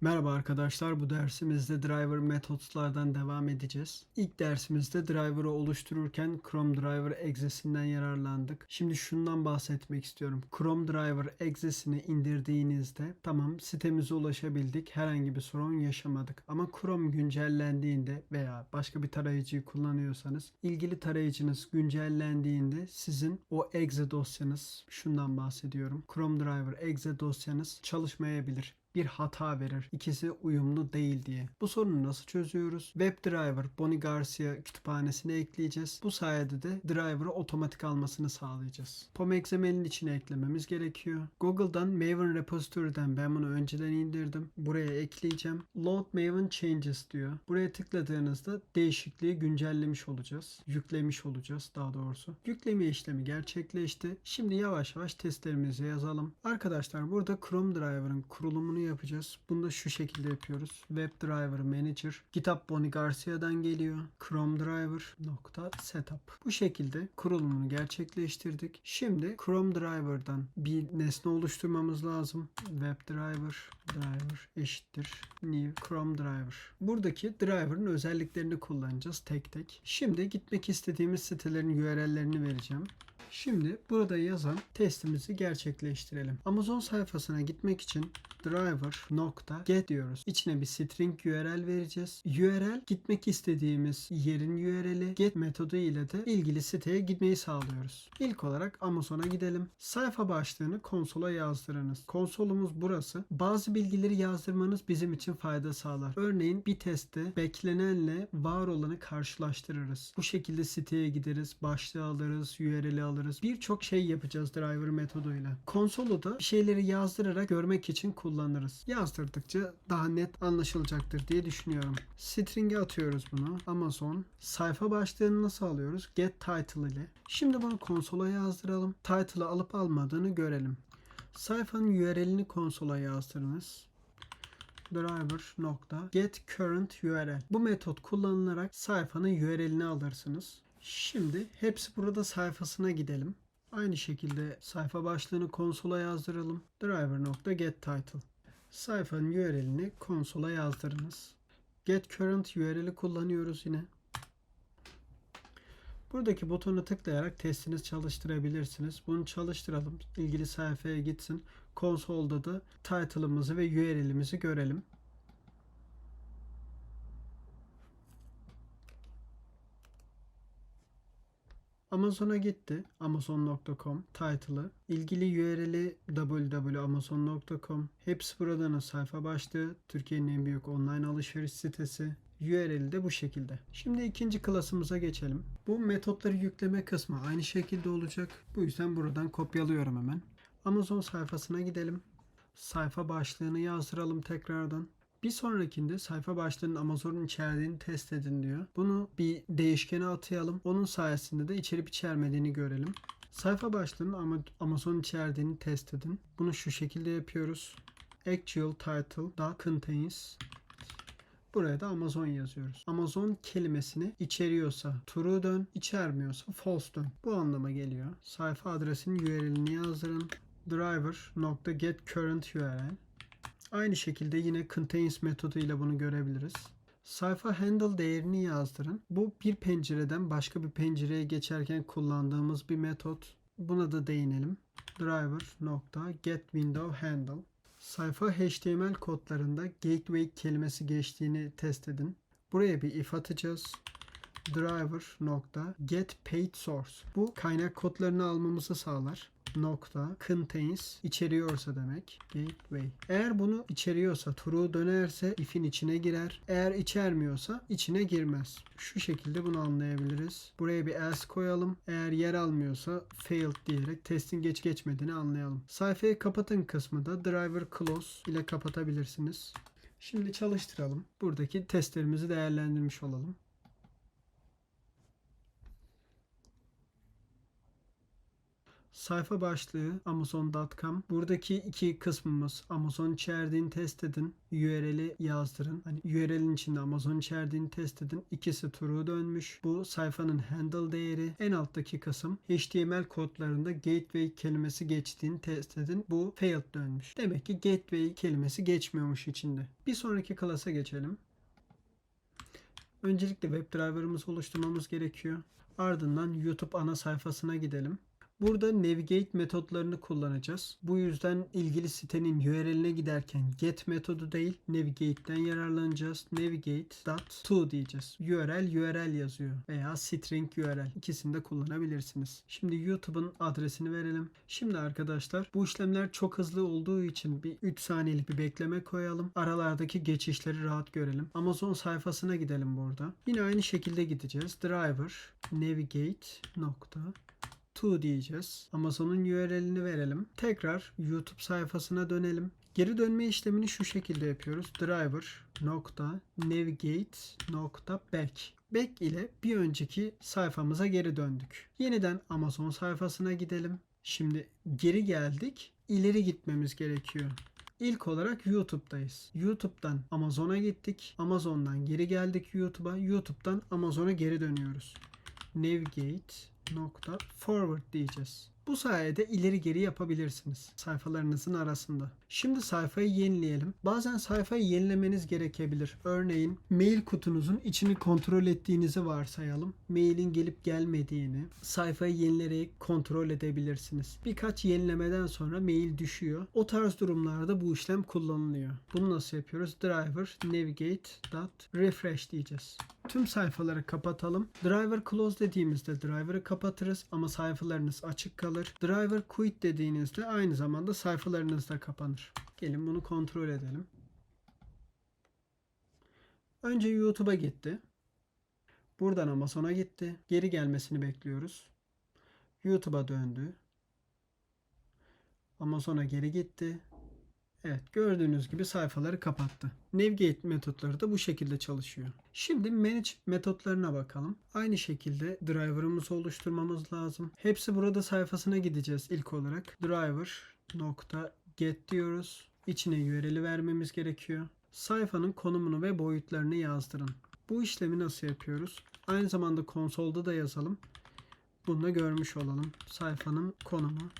Merhaba arkadaşlar, bu dersimizde driver methods'lardan devam edeceğiz. İlk dersimizde driver'ı oluştururken Chrome Driver egzesinden yararlandık. Şimdi şundan bahsetmek istiyorum. Chrome Driver egzesini indirdiğinizde tamam sitemize ulaşabildik, herhangi bir sorun yaşamadık. Ama Chrome güncellendiğinde veya başka bir tarayıcıyı kullanıyorsanız ilgili tarayıcınız güncellendiğinde sizin o exe dosyanız, şundan bahsediyorum. Chrome Driver exe dosyanız çalışmayabilir bir hata verir. İkisi uyumlu değil diye. Bu sorunu nasıl çözüyoruz? WebDriver Bonnie Garcia kütüphanesine ekleyeceğiz. Bu sayede de driver'ı otomatik almasını sağlayacağız. POM XML'in içine eklememiz gerekiyor. Google'dan Maven Repository'den ben bunu önceden indirdim. Buraya ekleyeceğim. Load Maven Changes diyor. Buraya tıkladığınızda değişikliği güncellemiş olacağız. Yüklemiş olacağız daha doğrusu. Yükleme işlemi gerçekleşti. Şimdi yavaş yavaş testlerimizi yazalım. Arkadaşlar burada Chrome Driver'ın kurulumunu yapacağız. Bunu da şu şekilde yapıyoruz. WebDriver Manager GitHub Bonnie Garcia'dan geliyor. Chrome Driver nokta setup. Bu şekilde kurulumunu gerçekleştirdik. Şimdi Chrome Driver'dan bir nesne oluşturmamız lazım. WebDriver driver eşittir new Chrome Driver. Buradaki driver'ın özelliklerini kullanacağız tek tek. Şimdi gitmek istediğimiz sitelerin URL'lerini vereceğim. Şimdi burada yazan testimizi gerçekleştirelim. Amazon sayfasına gitmek için driver nokta get diyoruz. İçine bir string URL vereceğiz. URL gitmek istediğimiz yerin URL'i get metodu ile de ilgili siteye gitmeyi sağlıyoruz. İlk olarak Amazon'a gidelim. Sayfa başlığını konsola yazdırınız. Konsolumuz burası. Bazı bilgileri yazdırmanız bizim için fayda sağlar. Örneğin bir testte beklenenle var olanı karşılaştırırız. Bu şekilde siteye gideriz, başlığı alırız, URL'i alırız. Birçok şey yapacağız driver metoduyla. Konsolu da bir şeyleri yazdırarak görmek için kullanırız. Yazdırdıkça daha net anlaşılacaktır diye düşünüyorum. String'e atıyoruz bunu. Amazon. Sayfa başlığını nasıl alıyoruz? Get title ile. Şimdi bunu konsola yazdıralım. Title'ı alıp almadığını görelim. Sayfanın URL'ini konsola yazdırınız driver nokta get current URL. Bu metot kullanılarak sayfanın URL'ini alırsınız. Şimdi hepsi burada sayfasına gidelim. Aynı şekilde sayfa başlığını konsola yazdıralım. Driver nokta get title. Sayfanın URL'ini konsola yazdırınız. Get current URL'i kullanıyoruz yine. Buradaki butona tıklayarak testiniz çalıştırabilirsiniz. Bunu çalıştıralım. İlgili sayfaya gitsin. Konsolda da title'ımızı ve URL'imizi görelim. Amazon'a gitti. Amazon.com title'ı. İlgili URL'i www.amazon.com. Hepsi buradanın sayfa başlığı. Türkiye'nin en büyük online alışveriş sitesi. URL'i de bu şekilde. Şimdi ikinci klasımıza geçelim. Bu metotları yükleme kısmı aynı şekilde olacak. Bu yüzden buradan kopyalıyorum hemen. Amazon sayfasına gidelim. Sayfa başlığını yazdıralım tekrardan. Bir sonrakinde sayfa başlığının Amazon'un içerdiğini test edin diyor. Bunu bir değişkene atayalım. Onun sayesinde de içerip içermediğini görelim. Sayfa başlığının Ama- Amazon içerdiğini test edin. Bunu şu şekilde yapıyoruz. Actual title da contains Buraya da Amazon yazıyoruz. Amazon kelimesini içeriyorsa true dön, içermiyorsa false dön. Bu anlama geliyor. Sayfa adresinin URL'ini yazdırın. driver.get current URL. Aynı şekilde yine contains metodu ile bunu görebiliriz. Sayfa handle değerini yazdırın. Bu bir pencereden başka bir pencereye geçerken kullandığımız bir metot. Buna da değinelim. driver.get window handle. Sayfa HTML kodlarında gateway kelimesi geçtiğini test edin. Buraya bir if atacağız. driver nokta get paid source. Bu kaynak kodlarını almamızı sağlar nokta contains içeriyorsa demek gateway. Eğer bunu içeriyorsa true dönerse if'in içine girer. Eğer içermiyorsa içine girmez. Şu şekilde bunu anlayabiliriz. Buraya bir else koyalım. Eğer yer almıyorsa failed diyerek testin geç geçmediğini anlayalım. Sayfayı kapatın kısmı da driver close ile kapatabilirsiniz. Şimdi çalıştıralım. Buradaki testlerimizi değerlendirmiş olalım. Sayfa başlığı amazon.com. Buradaki iki kısmımız Amazon içerdiğini test edin. URL'i yazdırın. Hani URL'in içinde Amazon içerdiğini test edin. İkisi true dönmüş. Bu sayfanın handle değeri. En alttaki kısım HTML kodlarında gateway kelimesi geçtiğini test edin. Bu failed dönmüş. Demek ki gateway kelimesi geçmiyormuş içinde. Bir sonraki klasa geçelim. Öncelikle WebDriver'ımızı oluşturmamız gerekiyor. Ardından YouTube ana sayfasına gidelim. Burada navigate metotlarını kullanacağız. Bu yüzden ilgili sitenin URL'ine giderken get metodu değil navigate'den yararlanacağız. navigate.to diyeceğiz. URL URL yazıyor veya string URL ikisini de kullanabilirsiniz. Şimdi YouTube'un adresini verelim. Şimdi arkadaşlar bu işlemler çok hızlı olduğu için bir 3 saniyelik bir bekleme koyalım. Aralardaki geçişleri rahat görelim. Amazon sayfasına gidelim burada. Yine aynı şekilde gideceğiz. Driver navigate nokta to diyeceğiz. Amazon'un URL'ini verelim. Tekrar YouTube sayfasına dönelim. Geri dönme işlemini şu şekilde yapıyoruz. Driver nokta navigate nokta back. Back ile bir önceki sayfamıza geri döndük. Yeniden Amazon sayfasına gidelim. Şimdi geri geldik. İleri gitmemiz gerekiyor. İlk olarak YouTube'dayız. YouTube'dan Amazon'a gittik. Amazon'dan geri geldik YouTube'a. YouTube'dan Amazon'a geri dönüyoruz. Navigate nokta forward diyeceğiz. Bu sayede ileri geri yapabilirsiniz sayfalarınızın arasında. Şimdi sayfayı yenileyelim. Bazen sayfayı yenilemeniz gerekebilir. Örneğin mail kutunuzun içini kontrol ettiğinizi varsayalım. Mailin gelip gelmediğini sayfayı yenileyerek kontrol edebilirsiniz. Birkaç yenilemeden sonra mail düşüyor. O tarz durumlarda bu işlem kullanılıyor. Bunu nasıl yapıyoruz? Driver navigate dot refresh diyeceğiz. Tüm sayfaları kapatalım. Driver close dediğimizde driver'ı kapatırız ama sayfalarınız açık kalır. Driver quit dediğinizde aynı zamanda sayfalarınız da kapanır. Gelin bunu kontrol edelim. Önce YouTube'a gitti. Buradan Amazon'a gitti. Geri gelmesini bekliyoruz. YouTube'a döndü. Amazon'a geri gitti. Evet gördüğünüz gibi sayfaları kapattı. Navigate metotları da bu şekilde çalışıyor. Şimdi manage metotlarına bakalım. Aynı şekilde driver'ımızı oluşturmamız lazım. Hepsi burada sayfasına gideceğiz ilk olarak. Driver nokta get diyoruz. İçine URL'i vermemiz gerekiyor. Sayfanın konumunu ve boyutlarını yazdırın. Bu işlemi nasıl yapıyoruz? Aynı zamanda konsolda da yazalım. Bunu da görmüş olalım. Sayfanın konumu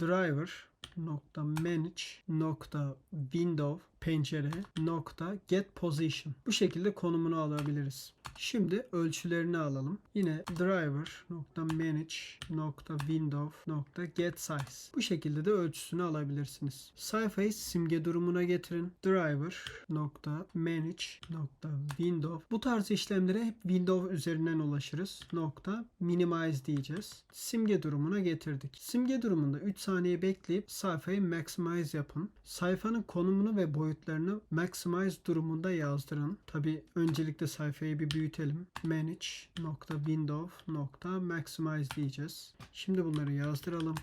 driver nokta manage nokta window pencere nokta get position. Bu şekilde konumunu alabiliriz. Şimdi ölçülerini alalım. Yine driver nokta manage nokta window nokta get size. Bu şekilde de ölçüsünü alabilirsiniz. Sayfayı simge durumuna getirin. Driver nokta manage nokta window. Bu tarz işlemlere hep window üzerinden ulaşırız. Nokta minimize diyeceğiz. Simge durumuna getirdik. Simge durumunda 3 saniye bekleyip sayfayı maximize yapın. Sayfanın konumunu ve boyutlarını maximize durumunda yazdırın. Tabi öncelikle sayfayı bir büyütelim. Manage nokta window nokta maximize diyeceğiz. Şimdi bunları yazdıralım.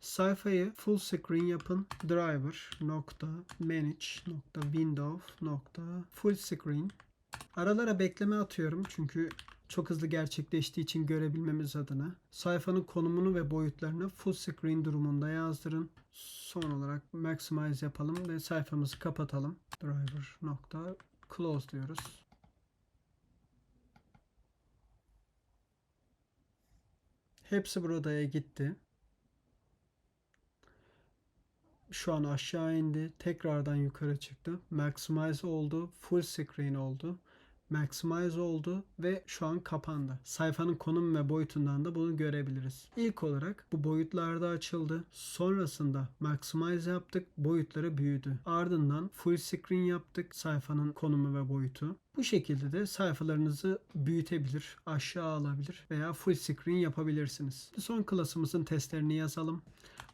Sayfayı full screen yapın. Driver manage window full screen. Aralara bekleme atıyorum çünkü çok hızlı gerçekleştiği için görebilmemiz adına. Sayfanın konumunu ve boyutlarını full screen durumunda yazdırın. Son olarak maximize yapalım ve sayfamızı kapatalım. Driver nokta close diyoruz. Hepsi buradaya gitti. Şu an aşağı indi. Tekrardan yukarı çıktı. Maximize oldu. Full screen oldu. Maximize oldu ve şu an kapandı. Sayfanın konum ve boyutundan da bunu görebiliriz. İlk olarak bu boyutlarda açıldı. Sonrasında maximize yaptık. Boyutları büyüdü. Ardından full screen yaptık. Sayfanın konumu ve boyutu. Bu şekilde de sayfalarınızı büyütebilir, aşağı alabilir veya full screen yapabilirsiniz. Son klasımızın testlerini yazalım.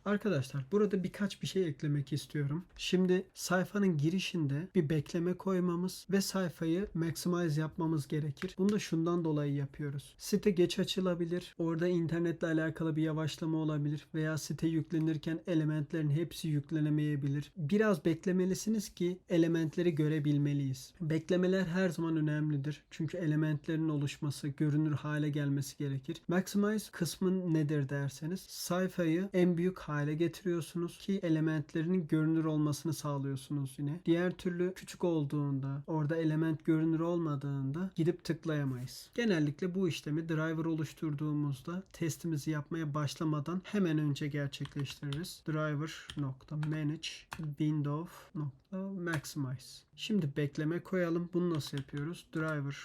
Arkadaşlar burada birkaç bir şey eklemek istiyorum. Şimdi sayfanın girişinde bir bekleme koymamız ve sayfayı maximize yapmamız gerekir. Bunu da şundan dolayı yapıyoruz. Site geç açılabilir. Orada internetle alakalı bir yavaşlama olabilir veya site yüklenirken elementlerin hepsi yüklenemeyebilir. Biraz beklemelisiniz ki elementleri görebilmeliyiz. Beklemeler her zaman önemlidir. Çünkü elementlerin oluşması, görünür hale gelmesi gerekir. Maximize kısmın nedir derseniz sayfayı en büyük hale getiriyorsunuz ki elementlerinin görünür olmasını sağlıyorsunuz yine. Diğer türlü küçük olduğunda, orada element görünür olmadığında gidip tıklayamayız. Genellikle bu işlemi driver oluşturduğumuzda testimizi yapmaya başlamadan hemen önce gerçekleştiririz. driver nokta manage window nokta maximize. Şimdi bekleme koyalım. Bunu nasıl yapıyoruz? driver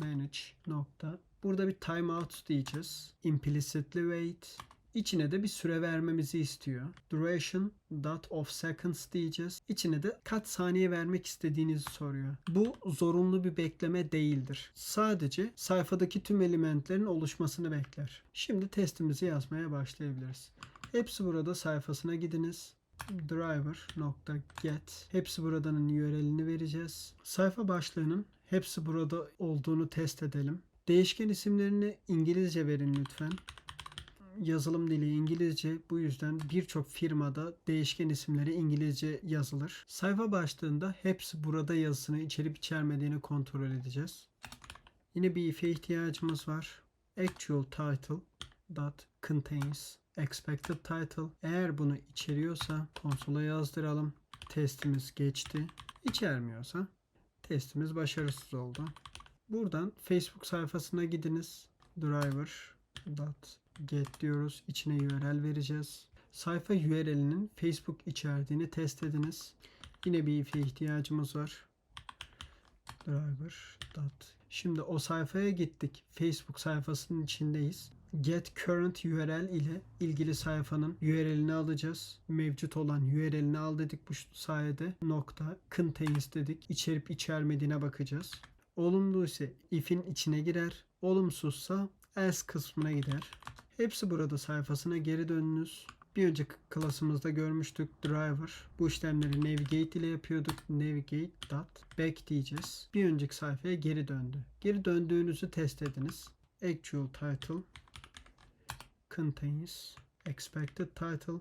manage Burada bir timeout diyeceğiz. Implicitly wait. İçine de bir süre vermemizi istiyor. Duration dot of seconds diyeceğiz. İçine de kaç saniye vermek istediğinizi soruyor. Bu zorunlu bir bekleme değildir. Sadece sayfadaki tüm elementlerin oluşmasını bekler. Şimdi testimizi yazmaya başlayabiliriz. Hepsi burada sayfasına gidiniz driver nokta get hepsi buradanın URL'ini vereceğiz. Sayfa başlığının hepsi burada olduğunu test edelim. Değişken isimlerini İngilizce verin lütfen. Yazılım dili İngilizce. Bu yüzden birçok firmada değişken isimleri İngilizce yazılır. Sayfa başlığında hepsi burada yazısını içerip içermediğini kontrol edeceğiz. Yine bir if'e ihtiyacımız var. Actual title dot contains expected title. Eğer bunu içeriyorsa konsola yazdıralım. Testimiz geçti. İçermiyorsa testimiz başarısız oldu. Buradan Facebook sayfasına gidiniz. Driver dot get diyoruz. İçine URL vereceğiz. Sayfa URL'inin Facebook içerdiğini test ediniz. Yine bir if'e ihtiyacımız var. Driver. Şimdi o sayfaya gittik. Facebook sayfasının içindeyiz. Get current URL ile ilgili sayfanın URL'ini alacağız. Mevcut olan URL'ini al dedik bu sayede. Nokta contains dedik. İçerip içermediğine bakacağız. Olumlu ise if'in içine girer. Olumsuzsa else kısmına gider. Hepsi burada sayfasına geri dönünüz. Bir önceki klasımızda görmüştük driver. Bu işlemleri navigate ile yapıyorduk. Navigate back diyeceğiz. Bir önceki sayfaya geri döndü. Geri döndüğünüzü test ediniz. Actual title contains expected title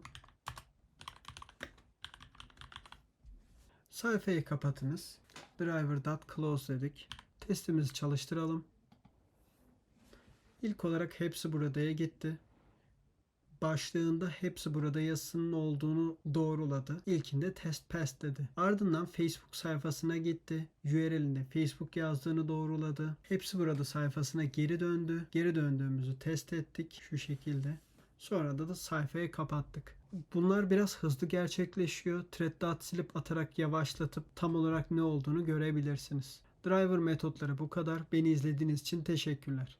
Sayfayı kapatınız. Driver.close dedik. Testimizi çalıştıralım. İlk olarak hepsi buradaya gitti. Başlığında hepsi burada yazısının olduğunu doğruladı. İlkinde test pass dedi. Ardından Facebook sayfasına gitti. URL'inde Facebook yazdığını doğruladı. Hepsi burada sayfasına geri döndü. Geri döndüğümüzü test ettik şu şekilde. Sonra da, da sayfayı kapattık. Bunlar biraz hızlı gerçekleşiyor. Thread silip atarak yavaşlatıp tam olarak ne olduğunu görebilirsiniz. Driver metotları bu kadar. Beni izlediğiniz için teşekkürler.